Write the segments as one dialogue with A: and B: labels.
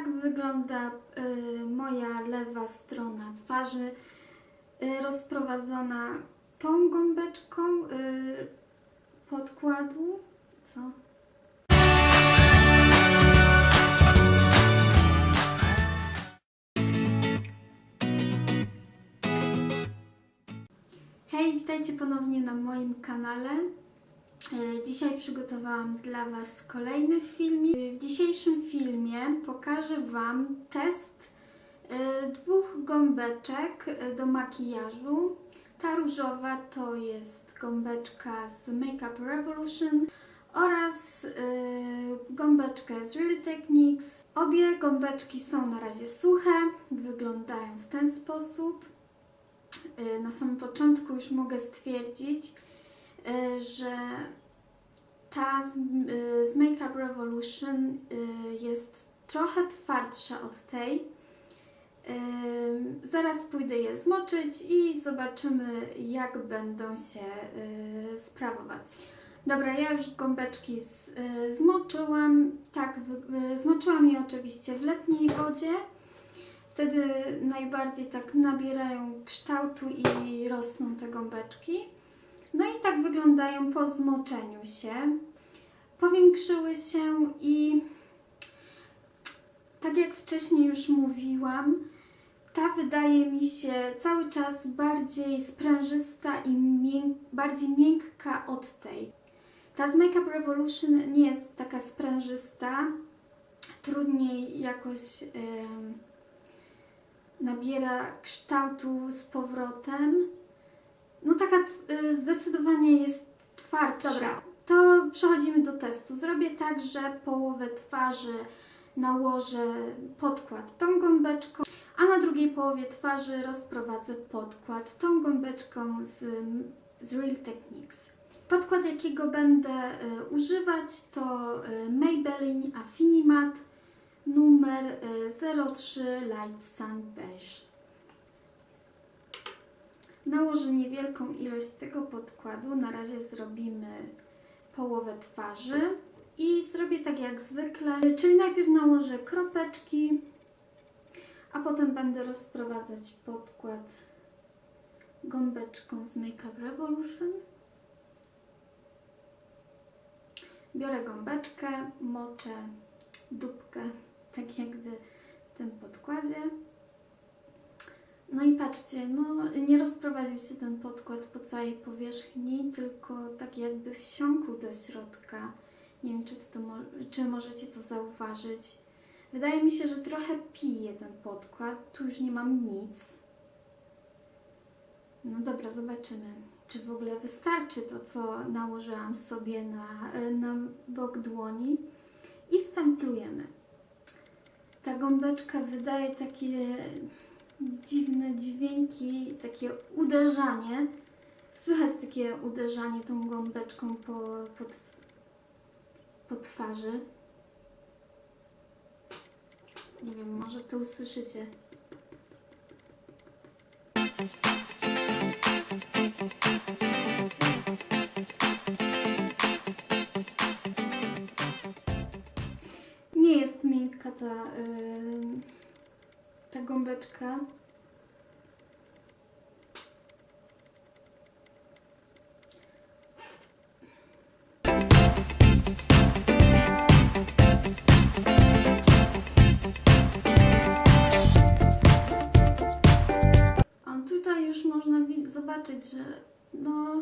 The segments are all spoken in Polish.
A: tak wygląda y, moja lewa strona twarzy, y, rozprowadzona tą gąbeczką y, podkładu. Co? Hej, witajcie ponownie na moim kanale. E, Dzisiaj przygotowałam dla Was kolejny filmik. E, W dzisiejszym filmie pokażę Wam test e, dwóch gąbeczek do makijażu. Ta różowa to jest gąbeczka z Makeup Revolution oraz gąbeczkę z Real Techniques. Obie gąbeczki są na razie suche, wyglądają w ten sposób. Na samym początku już mogę stwierdzić, że ta z, y, Makeup Revolution y, jest trochę twardsza od tej. Y, Zaraz pójdę je zmoczyć i zobaczymy, jak będą się y, sprawować. Dobra, ja już gąbeczki z, y, zmoczyłam. Tak, y, zmoczyłam je oczywiście w letniej wodzie. Wtedy najbardziej tak nabierają kształtu i rosną te gąbeczki. No i tak wyglądają po zmoczeniu się. Powiększyły się i tak jak wcześniej już mówiłam, ta wydaje mi się cały czas bardziej sprężysta i mięk, bardziej miękka od tej. Ta z Makeup Revolution nie jest taka sprężysta, trudniej jakoś em, nabiera kształtu z powrotem. No taka y, zdecydowanie jest twardsza. Dobra, to przechodzimy do testu. Zrobię tak, że połowę twarzy nałożę podkład tą gąbeczką, a na drugiej połowie twarzy rozprowadzę podkład tą gąbeczką z, z Real Techniques. Podkład, jakiego będę y, używać, to y, Maybelline Affinimat numer y, 03 Light Sun Beige. Nałożę niewielką ilość tego podkładu. Na razie zrobimy połowę twarzy i zrobię tak jak zwykle, czyli najpierw nałożę kropeczki, a potem będę rozprowadzać podkład gąbeczką z Makeup Revolution. Biorę gąbeczkę, moczę dupkę, tak jakby w tym podkładzie. No i patrzcie, no nie rozprowadził się ten podkład po całej powierzchni, tylko tak jakby wsiąkł do środka. Nie wiem, czy, to, czy możecie to zauważyć. Wydaje mi się, że trochę pije ten podkład. Tu już nie mam nic. No dobra, zobaczymy, czy w ogóle wystarczy to, co nałożyłam sobie na, na bok dłoni. I stemplujemy. Ta gąbeczka wydaje takie dziwne dźwięki, takie uderzanie. Słychać takie uderzanie tą gąbeczką po, po, po twarzy. Nie wiem, może to usłyszycie. Nie jest miękka ta, ym, ta gąbeczka. A tutaj już można zobaczyć, że no,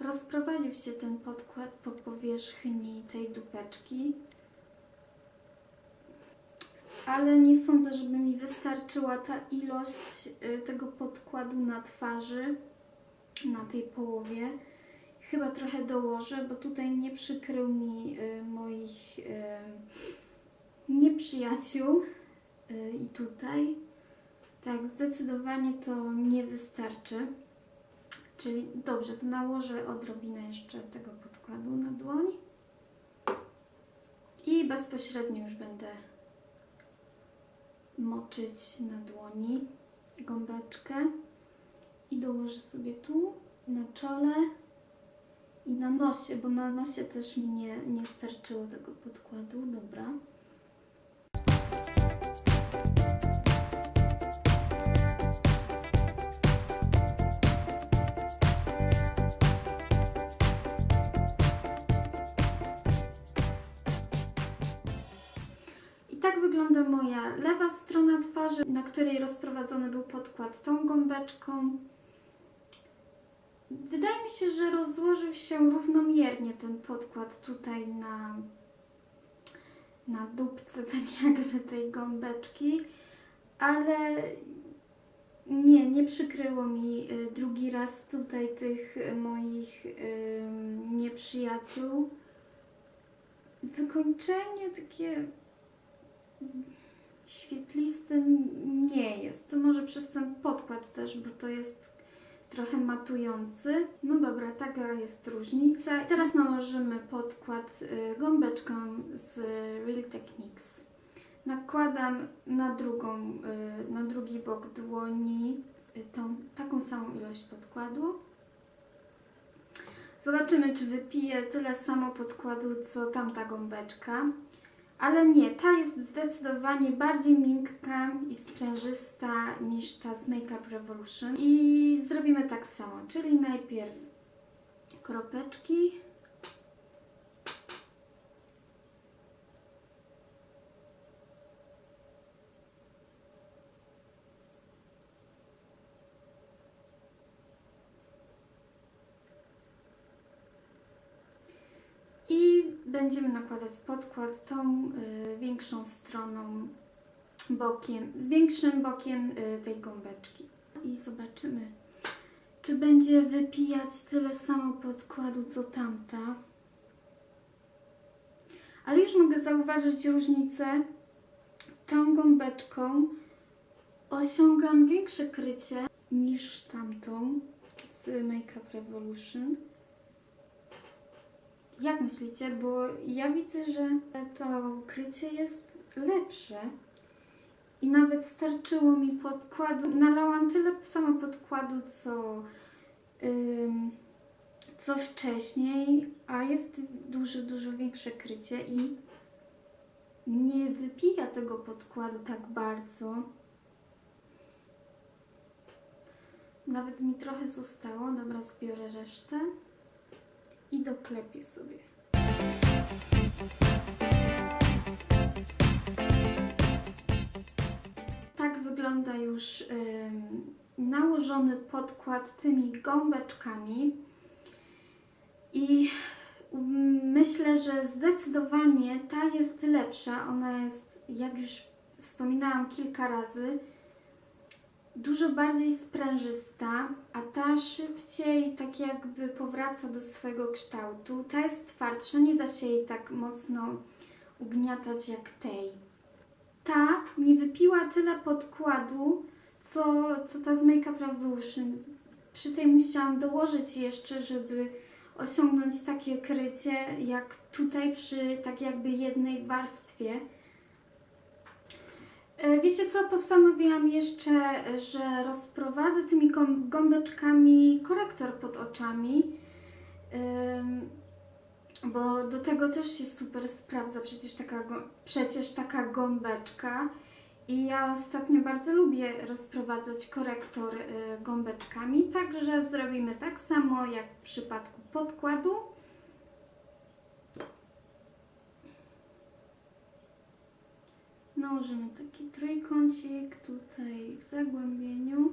A: y, rozprowadził się ten podkład po powierzchni tej dupeczki. Ale nie sądzę, żeby mi wystarczyła ta ilość y, tego podkładu na twarzy, na tej połowie. Chyba trochę dołożę, bo tutaj nie przykrył mi y, moich y, nieprzyjaciół. I tutaj. Tak, zdecydowanie to nie wystarczy. Czyli dobrze, to nałożę odrobinę jeszcze tego podkładu na dłoń. I bezpośrednio już będę moczyć na dłoni gąbeczkę. I dołożę sobie tu, na czole i na nosie, bo na nosie też mi nie, nie starczyło tego podkładu. Dobra. Moja lewa strona twarzy, na której rozprowadzony był podkład tą gąbeczką. Wydaje mi się, że rozłożył się równomiernie ten podkład tutaj na, na dupce, tak jakby tej gąbeczki, ale nie, nie przykryło mi y, drugi raz tutaj tych y, moich y, nieprzyjaciół. Wykończenie takie świetliste nie jest. Może przez ten podkład też, bo to jest trochę matujący. No dobra, taka jest różnica. Teraz nałożymy podkład y, gąbeczką z Real Techniques. Nakładam na drugą, y, na drugi bok dłoni y, tą, taką samą ilość podkładu. Zobaczymy, czy wypije tyle samo podkładu, co tamta gąbeczka. Ale nie, ta jest zdecydowanie bardziej miękka i sprężysta niż ta z Makeup Revolution. I zrobimy tak samo, czyli najpierw kropeczki. I będziemy nakładać podkład tą y, większą stroną, bokiem, większym bokiem y, tej gąbeczki. I zobaczymy, czy będzie wypijać tyle samo podkładu, co tamta. Ale już mogę zauważyć różnicę. Tą gąbeczką osiągam większe krycie niż tamtą z Makeup Revolution. Jak myślicie? Bo ja widzę, że to krycie jest lepsze. I nawet starczyło mi podkładu. Nalałam tyle samo podkładu, co, ym, co wcześniej, a jest dużo, dużo większe krycie i nie wypija tego podkładu tak bardzo. Nawet mi trochę zostało. Dobra, zbiorę resztę i doklepię sobie. Tak wygląda już nałożony podkład tymi gąbeczkami i ym, myślę, że zdecydowanie ta jest lepsza. Ona jest, jak już wspominałam kilka razy, dużo bardziej sprężysta, a ta szybciej tak jakby powraca do swojego kształtu. Ta jest twardsza, nie da się jej tak mocno ugniatać jak tej. Ta nie wypiła tyle podkładu, co, co ta z Makeup Revolution. Przy tej musiałam dołożyć jeszcze, żeby osiągnąć takie krycie jak tutaj przy tak jakby jednej warstwie. E, Wiecie co, postanowiłam jeszcze, że rozprowadzę tymi gąbeczkami korektor pod oczami, bo do tego też się super sprawdza przecież taka, przecież taka gąbeczka. I ja ostatnio bardzo lubię rozprowadzać korektor y, gąbeczkami, także zrobimy tak samo jak w przypadku podkładu. Nałożymy taki trójkącik tutaj w zagłębieniu.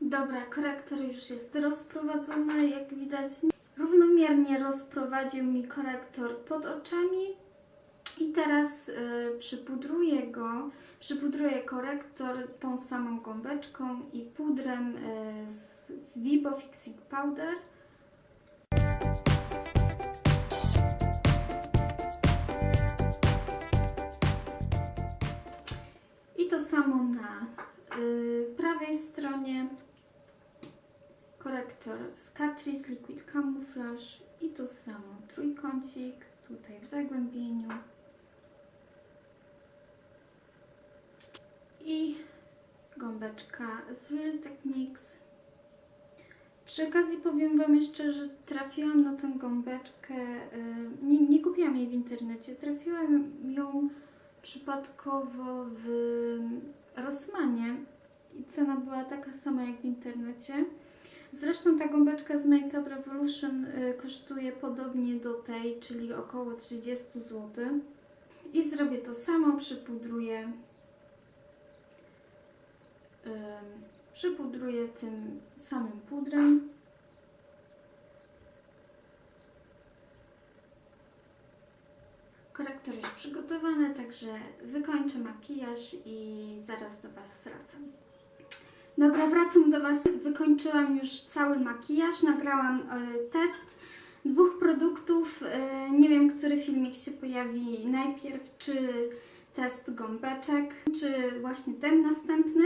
A: Dobra, korektor już jest rozprowadzony, jak widać. Równomiernie rozprowadził mi korektor pod oczami. I teraz y, przypudruję go, przypudruję korektor tą samą gąbeczką i pudrem y, z Vibo Fixing Powder. I to samo na y, prawej stronie. Korektor z Catrice Liquid Camouflage i to samo trójkącik tutaj w zagłębieniu. I gąbeczka z Real Techniques. Przy okazji powiem Wam jeszcze, że trafiłam na tę gąbeczkę, y, nie, nie kupiłam jej w internecie, trafiłam ją przypadkowo w Rossmanie i cena była taka sama jak w internecie. Zresztą ta gąbeczka z Makeup Revolution y, kosztuje podobnie do tej, czyli około 30 zł. I zrobię to samo, przypudruję przypudruję tym samym pudrem. Korektor już przygotowany, także wykończę makijaż i zaraz do Was wracam. Dobra, wracam do Was. Wykończyłam już cały makijaż, nagrałam e, test dwóch produktów. E, nie wiem, który filmik się pojawi najpierw, czy test gąbeczek, czy właśnie ten następny.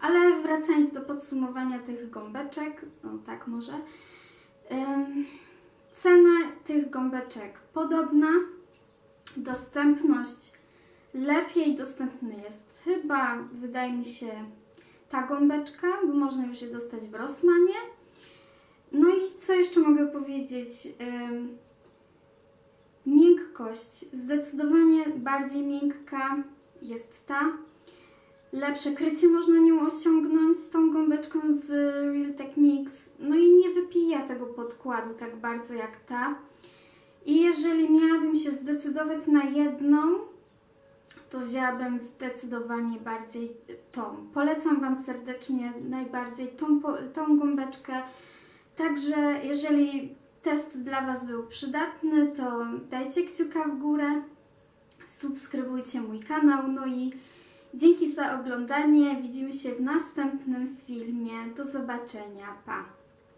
A: Ale wracając do podsumowania tych gąbeczek, no tak może. Cena tych gąbeczek podobna. Dostępność lepiej dostępny jest chyba, wydaje mi się, ta gąbeczka, bo można już je dostać w Rossmanie. No i co jeszcze mogę powiedzieć? Miękkość. Zdecydowanie bardziej miękka jest ta. Lepsze krycie można nią osiągnąć tą gąbeczką z Real Techniques. No i nie wypija tego podkładu tak bardzo jak ta. I jeżeli miałabym się zdecydować na jedną, to wzięłabym zdecydowanie bardziej tą. Polecam Wam serdecznie najbardziej tą, tą gąbeczkę. Także jeżeli test dla Was był przydatny, to dajcie kciuka w górę, subskrybujcie mój kanał, no i dzięki za oglądanie. Widzimy się w następnym filmie. Do zobaczenia. Pa!